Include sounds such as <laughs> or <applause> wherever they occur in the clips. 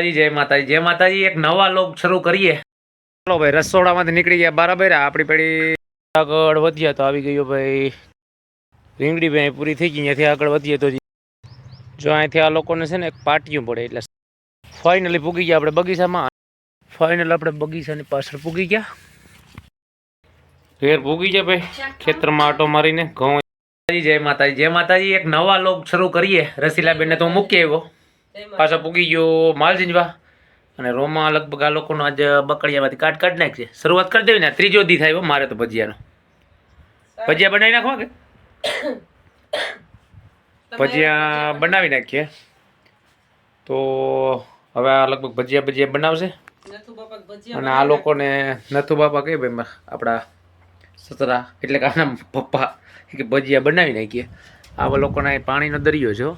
જય માતાજી. જય માતાજી એક નવા લોક શરૂ કરીએ. ચાલો ભાઈ રસોડામાંથી નીકળી ગયા બરાબર આપણી પેઢી આગળ વધ્યા તો આવી ગયો ભાઈ. રીંગડી ભાઈ પૂરી થઈ ગઈ અહીંયાથી આગળ વધીએ તો જો. અહીંથી આ લોકોને છે ને એક પાટિયું પડે એટલે ફાઇનલી પૂગી ગયા આપણે બગીચામાં. ફાઇનલ આપણે બગીચાની પાછળ પૂગી ગયા. ઘેર પૂગી ગયા ભાઈ. ખેતરમાં આટો મારીને ઘઉં. જય માતાજી. જય માતાજી એક નવા લોક શરૂ કરીએ. રસીલાબેનને તો હું મૂકી આવ્યો. પાછો પૂગી ગયો માલજીંજવા અને રોમાં લગભગ આ લોકોનો આજ બકડિયામાંથી કાટ કાઢ નાખશે શરૂઆત કરી દેવી ને ત્રીજો દી થાય મારે તો ભજીયાનો. ભજીયા બનાવી નાખવા કે? ભજીયા બનાવી. નાખીએ. તો હવે આ લગભગ ભજીયા ભજીયા બનાવશે. અને આ લોકોને નથુ બાપા કહે ભાઈ આપણા સતરા એટલે કે આના પપ્પા કે ભજીયા બનાવી નાખીએ. આવા લોકોના પાણીનો દરિયો છે.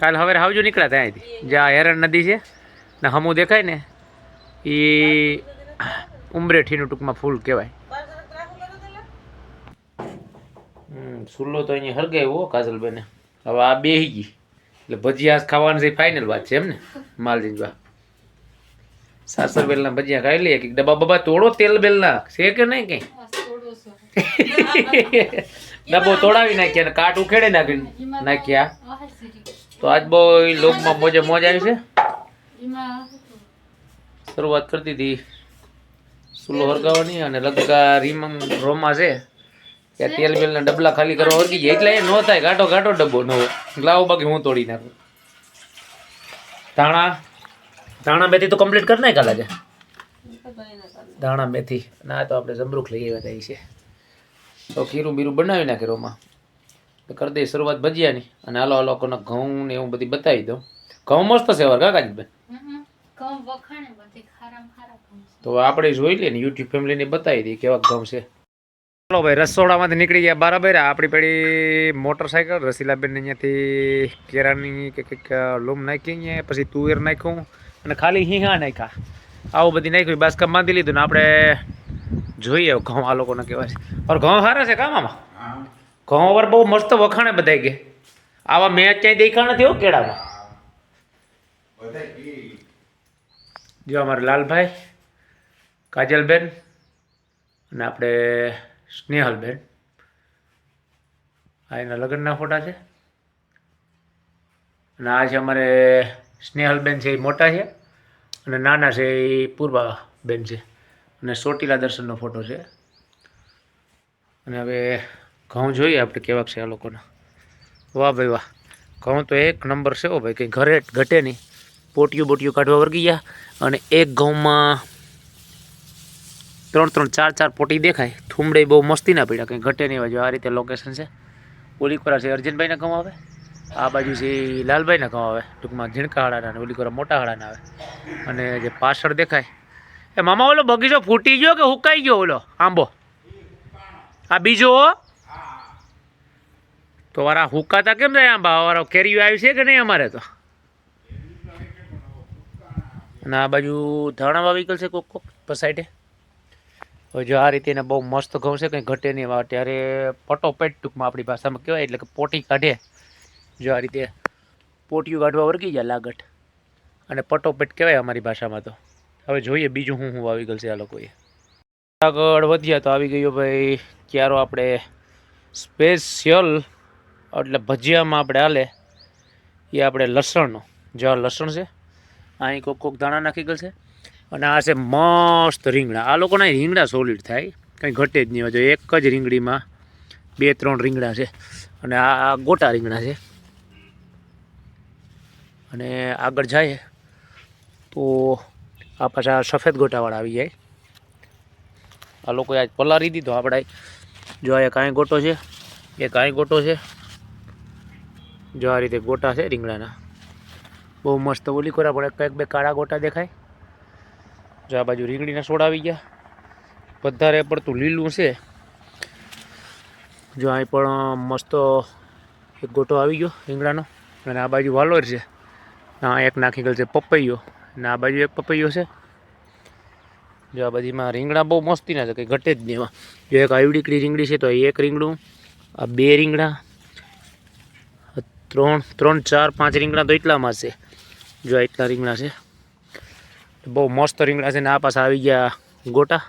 કાલ હવે આવજો નીકળ્યા ત્યાં અહીંથી. જ્યાં હેરણ નદી છે ને હમું દેખાય ને એ ઉમરેઠીનું ટૂંકમાં ફૂલ કહેવાય. હમ સુલ્લો તો અહીંયા હરગાવ્યો હો કાજલબેને. હવે આ બેહી ગઈ. એટલે ભજીયા ખાવાની છે ફાઇનલ વાત છે એમ ને માલજીન સાસર બેલના ભજીયા ખાઈ લઈએ કે ડબ્બા બબ્બા તોડો તેલ બેલના. છે કે નહીં કઈ? <laughs> ડબ્બો તોડાવી નાખ્યા કાટ ઉખેડે નાખી નાખ્યા. તો આજ બહુ લોકમાં મોજે મોજ આવી છે. શરૂઆત કરતી હતી સુલો હરગાવાની અને લગકા રીમ રોમા છે. ત્યાં તેલ બેલના ડબલા ખાલી કરવા વર્ગી ગયા. એટલે એ ન થાય ઘાટો ઘાટો ડબ્બો નવો લાવો બાકી હું તોડી નાખું. ધાણા ધાણા મેથી તો કમ્પ્લીટ કરી નાખ્યા લાગે. ધાણા મેથી ના તો આપણે જમરૂખ લઈ આવ્યા છે. તો ખીરું બીરું બનાવી નાખે રોમાં. તો કરી દઈએ શરૂઆત ભજીયાની. અને હાલો હાલો લોકોના ઘઉં ને એવું બધી બતાવી દઉં. ઘઉં મસ્ત છે વાર કાકાજીભાઈ. તો આપણે જોઈ લઈએ ને યુટ્યુબ ફેમિલીને બતાવી દઈએ કેવા ઘઉં છે. ચાલો ભાઈ રસોડામાંથી નીકળી ગયા બરાબર આપણી પેલી મોટરસાયકલ રસીલાબેન અહીંયાથી કેરાની કે કંઈક લૂમ નાખી અહીંયા પછી તુવેર નાખ્યું અને ખાલી હિંગા નાખ્યા. આવું બધી નાખ્યું બાસકા બાંધી લીધું ને આપણે જોઈએ ઘઉં આ લોકોને કહેવાય છે. ઘઉં સારા છે કામામાં ઘઉં પર બહુ મસ્ત વખાણે બધાય કે. આવા મેં ક્યાંય દેખા નથી હો કેળામાં. જો અમારે લાલભાઈ, કાજલબેન અને આપણે સ્નેહલબેન. આ એના લગ્નના ફોટા છે. અને આ છે અમારે સ્નેહલબેન છે એ મોટા છે અને નાના છે એ પૂર્વાબેન છે. અને સોટીલા દર્શનનો ફોટો છે. અને હવે ઘઉં જોઈએ આપણે કેવા છે આ લોકોના. વાહ ભાઈ વાહ. ઘઉં તો એક નંબર છે ઓ ભાઈ, કંઈ ઘરે ઘટે નહીં. પોટિયું બોટિયું કાઢવા વર્ગી ગયા અને એક ઘઉંમાં ત્રણ ત્રણ ચાર ચાર પોટી દેખાય. થુમડે બહુ મસ્તી ના પીડ્યા, કંઈ ઘટે નહીં જો આ રીતે લોકેશન છે. ઓલી કોરા છે, અર્જુનભાઈના ઘઉં આવે. આ બાજુ છે લાલભાઈના ઘઉં આવે. ટૂંકમાં ઝીણકા હાડાના અને ઓલી કોરા મોટા હાડાના આવે. અને જે પાછળ દેખાય. એ મામા ઓલો બગીચો ફૂટી ગયો કે હુકાઈ ગયો ઓલો? આંબો. આ બીજો? તો વારા હુકાતા કેમ થાય આંબા વાળો કેરીઓ આવી છે કે નહીં અમારે તો? અને આ બાજુ ધાણા વાવીકલ છે કોક કોક પસાઈડે હવે જો આ રીતે એને બહુ મસ્ત ઘઉં છે કંઈ ઘટે નહીં. એમાં ત્યારે પટોપેટ ટૂંકમાં આપણી ભાષામાં કહેવાય, એટલે કે પોટી કાઢે. જો આ રીતે પોટિયું કાઢવા વર્ગી જાય લાગટ અને પટોપેટ કહેવાય અમારી ભાષામાં તો. હવે જોઈએ બીજું હું હું વાવી ગયેલ છે આ લોકોએ. આગળ વધ્યા તો આવી ગયો ભાઈ, ક્યારો આપણે સ્પેશિયલ એટલે ભજીયામાં આપણે હાલે, એ આપણે લસણનો. જે આ લસણ છે, અહીં કોક કોક દાણા નાખી ગયેલ છે, અને આ છે મસ્ત રીંગણા. આ લોકોના રીંગણા સોલિડ થાય. કંઈ ઘટે જ નહીં. હોય એક જ રીંગણીમાં બે, ત્રણ રીંગણા છે, અને આ આ ગોટા રીંગણા છે. અને આગળ જાય, તો આ પાછા સફેદ ગોટાવાળા આવી જાય. આ લોકોએ આજ પલારી દીધો. આપણે જો આ એક કાંઈ ગોટો છે, એક કાંઈ ગોટો છે જો આ રીતે ગોટા છે રીંગણાના. બહુ મસ્ત ઓલી કોરા પણ કંઈક બે કાળા ગોટા દેખાય. જો આ બાજુ રીંગણીના છોડ આવી ગયા. વધારે પડતું લીલું છે. જો અહીં પણ મસ્ત એક ગોટો આવી ગયો રીંગણાનો. અને આ બાજુ વાલોર છે. આ એક નાખી ગયેલ છે પપૈયો. અને આ બાજુ એક પપૈયો છે. જો આ બધીમાં રીંગણા બહુ મસ્તીના છે, કંઈ ઘટે જ નહીં એમાં. જો એક આવડીકડી રીંગણી છે તો એક રીંગણું, આ બે રીંગણા ત્રણ ત્રણ, ચાર, પાંચ રીંગણા તો એટલામાં છે. જો એટલા રીંગણા છે. બહુ મસ્ત રીંગણા છે ને આ પાસે આવી ગયા ગોટા.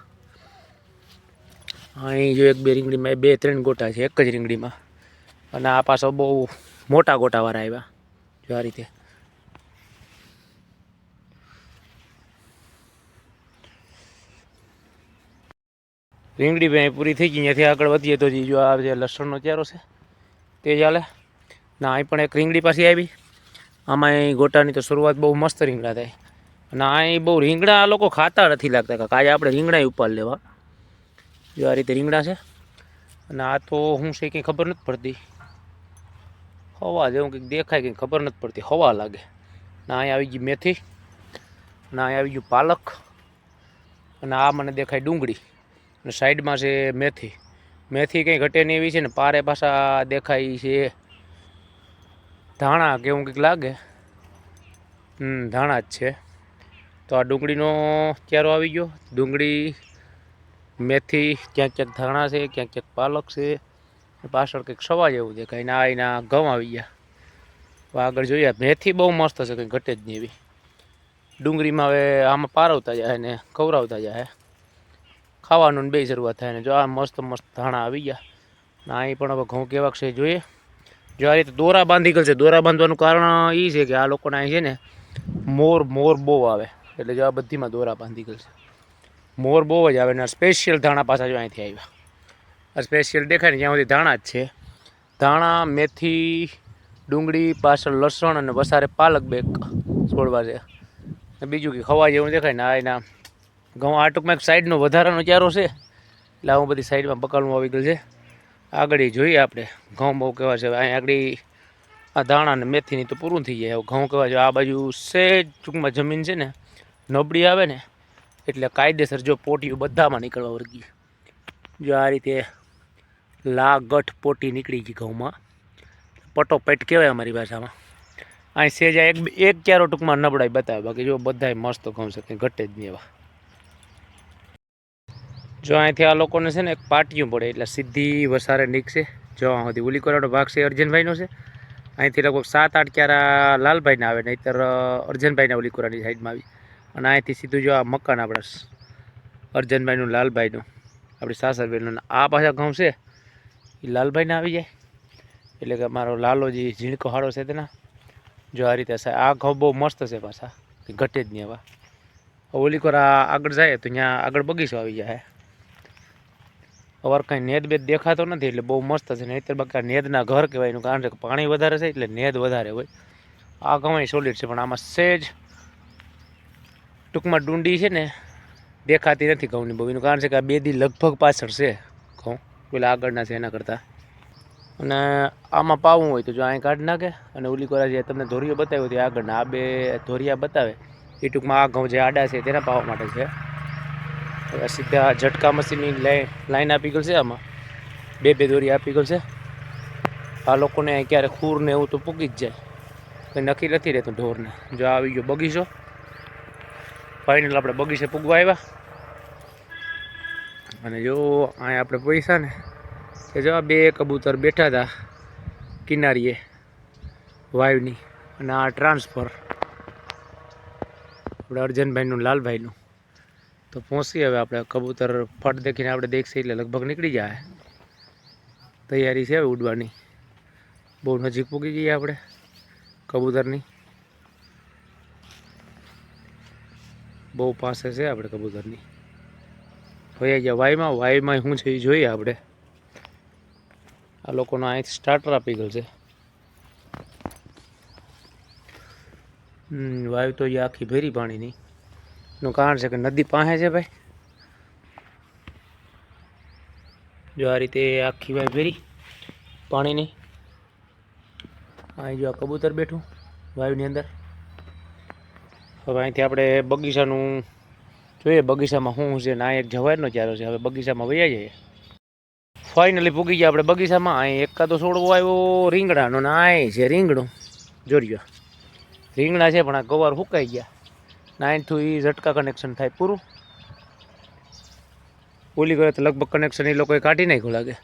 અહીં જો એક બે રીંગણીમાં બે, ત્રણ ગોટા છે, એક જ રીંગણીમાં. અને આ પાછો બહુ મોટા ગોટાવાળા આવ્યા. જો આ રીતે. રીંગણી ભાઈ પૂરી થઈ ગઈ. ત્યાંથી આગળ વધીએ તો જો આ જે લસણનો ચારો છે, તે ચાલે ના, અહીં પણ એક રીંગડી પાછી આવી. આમાં અહીં ગોટાની તો શરૂઆત બહુ મસ્ત રીંગણા થાય. અને અહીં બહુ રીંગણા આ લોકો ખાતા નથી લાગતા, કાકા. આજે આપણે રીંગણા ઉપાડ લેવા. જો આ રીતે રીંગણા છે. અને આ તો હું છે કંઈ ખબર નથી પડતી. હવા જેવું કંઈક દેખાય કંઈ ખબર નથી પડતી. હવા લાગે. ના અહીં આવી ગઈ મેથી. ના અહીં આવી ગયું પાલક. અને આ મને દેખાય ડુંગળી. અને સાઈડમાં છે મેથી. મેથી કંઈ ઘટે નહીં એવી છે ને પારે પાછા દેખાય છે. ધાણા કેવું કંઈક લાગે? હમ, ધાણા જ છે. તો આ ડુંગળીનો ક્યારો આવી ગયો? ડુંગળી મેથી, ક્યાંક ક્યાંક ધાણા છે, ક્યાંક ક્યાંક પાલક છે. પાછળ કંઈક સવા જેવું દેખાય ને ના એના ઘઉં આવી ગયા. આગળ જોઈએ, મેથી બહુ મસ્ત છે, કંઈ ઘટે જ નહીં એવી. ડુંગળીમાં હવે આમાં પારવતા જાય ને ખવરાવતા જાય. ખાવાનું બે શરૂઆત થાય ને જો આ મસ્ત મસ્ત ધાણા આવી ગયા. ને અહીં પણ હવે ઘઉં કેવાક છે, જોઈએ. જો આ રીતે દોરા બાંધી ગયેલ છે. દોરા બાંધવાનું કારણ એ છે કે આ લોકોને અહીં છે ને મોર મોર બહુ આવે. એટલે જો આ બધીમાં દોરા બાંધી ગયેલ છે. મોર બહુ જ આવે ને સ્પેશિયલ ધાણા પાછા જો અહીંથી આવ્યા. આ સ્પેશિયલ દેખાય ને ત્યાં સુધી ધાણા જ છે. ધાણા, મેથી, ડુંગળી, પાછળ લસણ અને વસારે પાલક બે છોડવા છે. ને બીજું કે ખવા જેવું દેખાય ને આ એના ઘઉં આ ટૂંકમાં એક સાઈડનો વધારાનો ચારો છે. એટલે આવું બધી સાઈડમાં બકાલું આવી ગયું છે. આગળ જોઈએ આપણે. ઘઉં બહુ કેવા છે. અહીં આગળ આ ધાણા ને મેથીની તો પૂરું થઈ જાય. ઘઉં કહેવા છે. આ બાજુ સેજ ટૂંકમાં જમીન છે ને, નબળી આવે ને, એટલે કાયદેસર જો પોટીઓ બધામાં નીકળવા વર્ગી. જો આ રીતે લાગઠ પોટી નીકળી ગઈ ઘઉંમાં. પટોપેટ કહેવાય અમારી ભાષામાં. અહીં સેજ એક એક ક્યારો ટૂંકમાં નબળાઈ બતાવે. બાકી જો બધાય મસ્ત ઘઉં છે ઘટે જ નહીં એવા. જો અહીંથી આ લોકોને છે ને એક પાટિયું પડે એટલે સીધી વસારે નીકળશે જો સુધી ઉલી કોરાનો ભાગ છે અર્જનભાઈનો છે. અહીંથી લગભગ સાત, આઠ ક્યારા લાલભાઈને આવે, નહીંતર અર્જનભાઈના ઉલી કોરાની સાઈડમાં આવી. અને અહીંથી સીધું જો આ મકાન આપણા અર્જનભાઈનું, લાલભાઈનું, આપણી સાસરભાઈનું આ પાછા ઘઉં છે એ લાલભાઈને આવી જાય. એટલે કે મારો લાલોજી ઝીણકો હાડો છે તેના. જો આ રીતે સાહેબ આ ઘઉં બહુ મસ્ત છે પાછા ઘટે જ નહીં આવા. ઓલી કોરા આગળ જાય તો ત્યાં આગળ બગીચો આવી જાય. અવાર કાંઈ નેદ બેદ દેખાતો નથી એટલે બહુ મસ્ત છે. નહીંતર બાકી આ નેદના ઘર કહેવાય એનું કારણ છે કે પાણી વધારે છે એટલે નેદ વધારે હોય. આ ઘઉં સોલિડ છે પણ આમાં સેજ ટૂંકમાં ડુંડી છે ને દેખાતી નથી ઘઉંની બહુ. એનું કારણ છે કે આ બેદી લગભગ પાછળ છે ઘઉં. પેલા આગળના છે એના કરતાં. અને આમાં પાવું હોય તો જો અહીં કાઢી નાખે અને ઓલી કોરા જે તમને ધોરીઓ બતાવ્યો હતી આગળના આ બે ધોરિયા બતાવે. એ ટૂંકમાં આ ઘઉં જે આડા છે તેના પાવા માટે છે. હવે સીધા ઝટકા મશીનની લાઈન આપી ગયેલ છે આમાં. બે બે દોરી આપી ગયેલ છે. આ લોકોને ક્યારે ખૂર ને એવું તો પૂકી જ જાય. કંઈ નક્કી નથી રહેતું ઢોરને. જો આવી ગયો બગીચો. ફાઇનલ આપણે બગીચે પૂગવા આવ્યા. અને જો અહીંયા આપણે પૈસા ને કે જો બે કબૂતર બેઠા હતા કિનારીએ વાયુની અને આ ટ્રાન્સફર. આપણે અર્જનભાઈનું લાલભાઈનું. તો પહોંચી હવે આપણે કબૂતર ફટ દેખીને આપણે દેખશે એટલે લગભગ નીકળી જાય. તૈયારી છે હવે ઉડવાની. બહુ નજીક પૂગી જઈએ આપણે કબૂતરની. બહુ પાસે છે આપણે કબૂતરની. હોય ગયા વાયમાં વાયમાં શું છે એ જોઈએ આપણે. આ લોકોનો અહીંથી સ્ટાર્ટર આપી ગયો છે. વાયુ તો એ આખી ભેરી પાણીની. નું કારણ છે કે નદી પાસે છે ભાઈ. જો આ રીતે આખી ભાઈ ભેરી પાણીની. અહીં જો આ કબૂતર બેઠું વાયુની અંદર. હવે અહીંથી આપણે બગીચાનું જોઈએ, બગીચામાં શું છે ને એક જવાયરનો ચારો છે. હવે બગીચામાં વયા જઈએ. ફાઇનલી પૂગી ગયા આપણે બગીચામાં. અહીં એકાદો છોડવો આવ્યો, રીંગણાનો ને છે રીંગણું. જોડ્યો રીંગણા છે પણ આ ગવાર સુકાઈ ગયા. નાઇન ટુ એ ઝટકા કનેક્શન થાય પૂરું. ઓલી ગયો તો લગભગ કનેક્શન એ લોકોએ કાઢી નાખ્યું લાગે.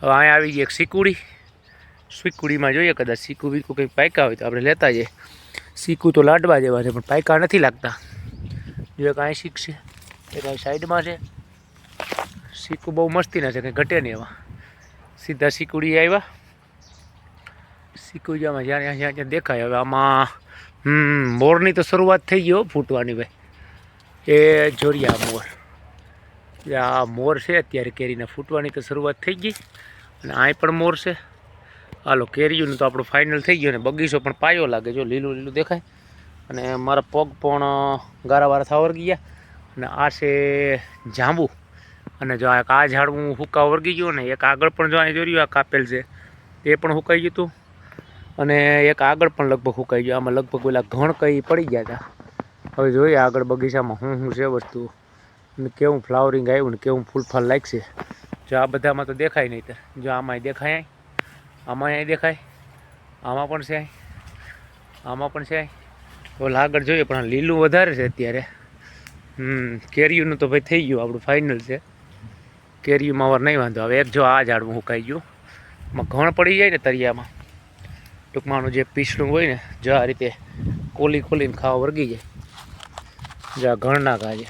હવે અહીંયા આવી ગઈ એક સિકુડી સિકુડીમાં જોઈએ કદાચ સિકુ બીકું કંઈક પાયકા હોય તો આપણે લેતા જઈએ. સીકુ તો લાડવા જેવા છે, પણ પાયકા નથી લાગતા. જો એક અહીં શીખ છે એક અહીં સાઈડમાં છે. શીકું બહુ મસ્તીના છે, કંઈ ઘટે નહીં એવા સીધા સિકુડી આવ્યા. શીકુજામાં જ્યાં જ્યાં જ્યાં જ્યાં દેખાય, હવે આમાં હમ, મોરની તો શરૂઆત થઈ ગયો ફૂટવાની ભાઈ. એ જોરિયા મોર. આ મોર છે, અત્યારે કેરીને ફૂટવાની તો શરૂઆત થઈ ગઈ. અને અહીં પણ મોર છે. હાલો, કેરીઓનું તો આપણું ફાઇનલ થઈ ગયું અને બગીચો પણ પાયો લાગે, જો લીલું લીલું દેખાય. અને મારા પગ પણ ગારાવારા થવા વળગી ગયા. અને આ છે જાંબુ. અને જો આ ઝાડ હું હુકા વળગી ગયું ને, એક આગળ પણ જો અહીં જોયું આ કાપેલ છે. તે પણ હુકાઈ ગયું હતું અને એક આગળ પણ લગભગ સુકાઈ ગયું, આમાં લગભગ પેલા ઘણ કઈ પડી ગયા હતા હવે જોઈએ આગળ બગીચામાં શું શું છે વસ્તુ. અને કેવું ફ્લાવરિંગ આવ્યું ને કેવું ફૂલફાલ લાગશે. જો આ બધામાં તો દેખાય નહીં જો આમાંય દેખાય આમાં અહીં દેખાય, આમાં પણ છે આમાં પણ છે ઓલા આગળ જોઈએ પણ લીલું વધારે છે અત્યારે. હમ, કેરીઓનું તો ભાઈ થઈ ગયું આપણું ફાઇનલ છે. કેરીઓમાં વાર નહીં વાંધો. હવે એક જો આ ઝાડવું હુકાઈ ગયું. એમાં ઘણ પડી જાય ને તરિયામાં. ટૂંકમાંનું જે પીસણું હોય ને, જો આ રીતે કોલી ખોલીને ખાવા વળગી જાય. જે આ ઘણ ના ખાજે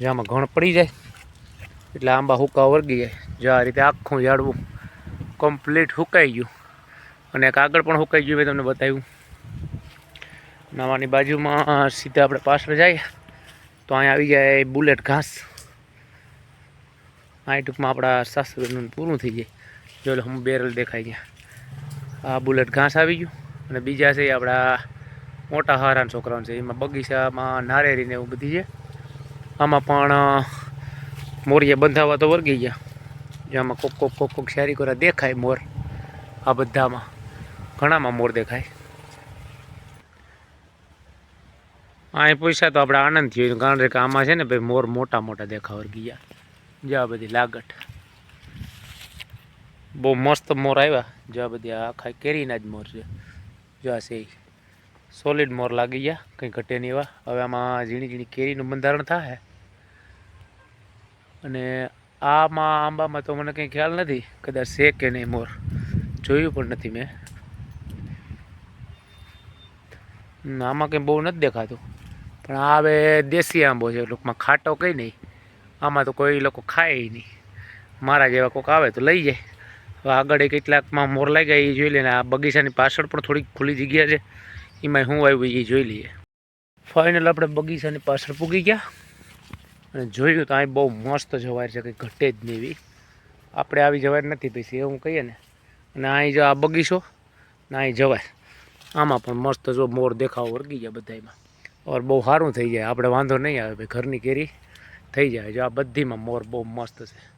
જો આમાં ઘણ પડી જાય, એટલે આંબા હુકા વળગી જાય. જો આ રીતે આખું ઝાડવું કમ્પ્લીટ હુકાઈ ગયું. અને એક આગળ પણ હુકાઈ ગયું, મેં તમને બતાવ્યું. નાવાની બાજુમાં સીધા આપણે પાછળ જઈએ તો અહીંયા આવી જાય બુલેટ ઘાસ. અહીં ટૂંકમાં આપણા સાસરીનું પૂરું થઈ જાય. જો હું બેરલ દેખાઈ ગયા આ બુલેટ ઘાસ આવી ગયું. અને બીજા છે આપણા મોટા હારાના છોકરાઓ છે. એમાં બગીચામાં નારેરીને એવું બધી છે. આમાં પણ મોરિયા બંધાવા તો વર્ગી ગયા. જેમાં કોક કોક કોક કોક શેરી કોરા દેખાય મોર. આ બધામાં ઘણામાં મોર દેખાય. અહીં પૈસા તો આપણે આનંદ થયો. કારણ કે આમાં છે ને ભાઈ મોર મોટા મોટા દેખાવ ગયા. જ્યાં બધી લાગટ. બહુ મસ્ત મોર આવ્યા. જો આ બધી આખા કેરીના જ મોર છે. જો આ છે સોલિડ મોર લાગી ગયા. કંઈ ઘટે નહીં એવા. હવે આમાં ઝીણી ઝીણી કેરીનું બંધારણ થાય અને આમાં આંબામાં તો મને કંઈ ખ્યાલ નથી. કદાચ છે કે નહીં મોર. જોયું પણ નથી મેં. આમાં કંઈ બહુ નથી દેખાતું. પણ આ હવે દેશી આંબો છે. ટૂંકમાં ખાટો કંઈ નહીં. આમાં તો કોઈ લોકો ખાય નહીં. મારા જેવા કોઈક આવે તો લઈ જાય. આગળ કેટલાકમાં મોર લાગ્યા, એ જોઈ લે ને આ બગીચાની પાછળ પણ થોડીક ખુલ્લી જગ્યા છે. એમાં શું આવ્યું એ જોઈ લઈએ. ફાઇનલ આપણે બગીચાની પાછળ પૂગી ગયા. અને જોયું તો અહીં બહુ મસ્ત જવાય છે, કંઈ ઘટે જ નહીં આપણે આવી જવાય નથી પછી, એવું કહીએ ને. અને અહીં જો આ બગીચો, ને અહીં જવાય આમાં પણ મસ્ત જો મોર દેખાવ વળગી ગયા બધામાં ઓર બહુ સારું થઈ જાય, આપણે વાંધો નહીં આવે ભાઈ, ઘરની કેરી થઈ જાય. જો આ બધીમાં મોર બહુ મસ્ત છે.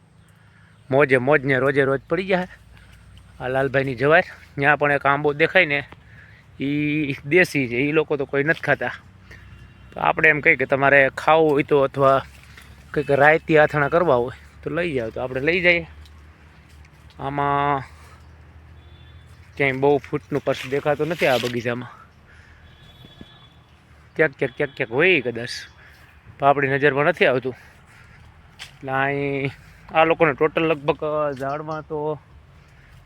મોજે મોજને રોજે રોજ પડી જાય. આ લાલભાઈની જવાય ત્યાં પણ એક આંબો દેખાય ને એ દેશી છે એ લોકો તો કોઈ નથી ખાતા. તો આપણે એમ કહીએ કે તમારે ખાવું હોય તો અથવા કંઈક રાયતી આથણા કરવા હોય તો લઈ જાઓ, તો આપણે લઈ જઈએ. આમાં ક્યાંય બહુ ફૂટનું પર્સ દેખાતું નથી આ બગીચામાં. ક્યાંક ક્યાંક ક્યાંક ક્યાંક હોય કદાચ. આપણી નજરમાં નથી આવતું. એટલે અહીં આ લોકોને ટોટલ લગભગ ઝાડમાં તો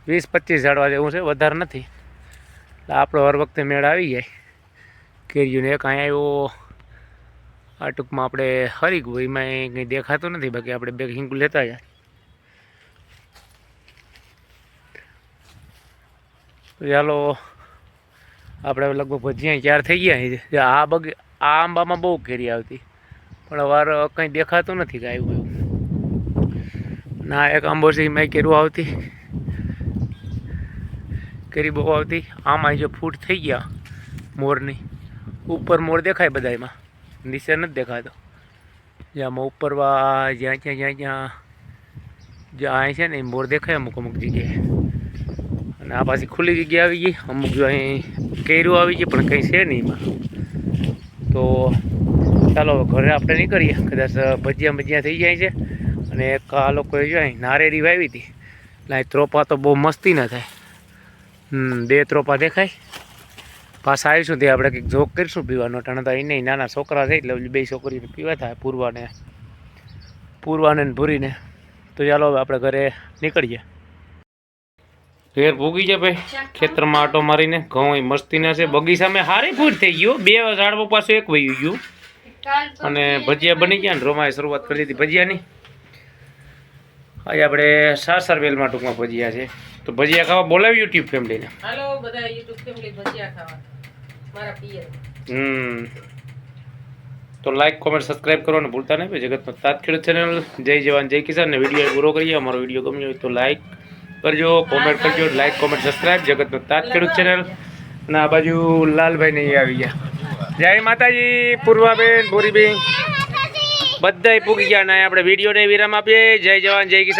વીસ પચીસ ઝાડવા જેવું છે, વધારે નથી. એટલે આપણો હર વખતે મેળ આવી જાય. કેરીઓને એક અહીંયા આવ્યો આ ટૂંકમાં આપણે હરી ગયું, એમાં કંઈ દેખાતું નથી, બાકી આપણે બે હિંગુ લેતા જાય ચાલો, આપણે લગભગ ભજીયા ચાર થઈ ગયા આ બગ, આ આંબામાં બહુ કેરી આવતી. પણ વાર કંઈ દેખાતું નથી એવું ના, એક આંબો મેં કેરું આવતી. કેરી બહુ આવતી. આમાં જો ફૂટ થઈ ગયા મોરની. ઉપર મોર દેખાય બધા એમાં નીચે નથી દેખાતો. જે ઉપર ઉપરવા જ્યાં જ્યાં જ્યાં જ્યાં જ્યાં અહીં છે ને, એ મોર દેખાય અમુક અમુક જગ્યાએ. અને આ પાછી ખુલ્લી જગ્યા આવી ગઈ. અમુક જો અહીં કેરું આવી ગઈ પણ કંઈ છે નહીં એમાં. તો ચાલો ઘરે આપણે નહીં કરીએ કદાચ ભજીયા ભજીયા થઈ જાય છે. અને એક આ લોકોએ જો નારેરી વાવી હતી. એટલે ત્રોપા તો બહુ મસ્તી ના થાય. હમ બે ત્રોપા દેખાય. પાછા આવીશું તે આપણે કંઈક જોક કરીશું પીવાનો. ટાણે તો નહીં નાના છોકરા છે એટલે બે છોકરીને પીવા થાય પૂરવાને પૂરવાને ને ભૂરીને. તો ચાલો હવે આપણે ઘરે નીકળીએ. ઘેર ભૂગી જાય ભાઈ. ખેતરમાં આટો મારીને ઘઉં મસ્તી મસ્તીના છે. બગીચામાં હારી ફૂટ થઈ ગયું બે ઝાડવું પાછું એક વહી ગયું. અને ભજીયા બની ગયા ને રોમાએ શરૂઆત કરી દીધી. ભજીયાની? આજે આપણે સાસર વેલમાં ટૂંકમાં ભજીયા છે. તો ભજીયા ખાવા બોલાવી યુટ્યુબ ફેમિલીને હાલો બધા યુટ્યુબ ફેમિલી ભજીયા ખાવા. મારા પિયર. હમ. તો લાઈક કોમેન્ટ સબસ્ક્રાઇબ કરવાનું ભૂલતા નહીં જગતનો તાત ખેડૂત ચેનલ જય જવાન જય કિસાન ને વીડિયો પૂરો કરીએ. અમારો વીડિયો ગમ્યો હોય તો લાઈક કરજો કોમેન્ટ કરજો લાઈક કોમેન્ટ સબસ્ક્રાઇબ જગતનો તાત ખેડૂત ચેનલ અને આ બાજુ લાલભાઈ ને આવી ગયા. જય માતાજી પૂર્વાબેન ભૂરીબેન. બધાય પૂગી ગયા ને આપણે વિડીયોને વિરામ આપીએ. જય જવાન જય કિસાન.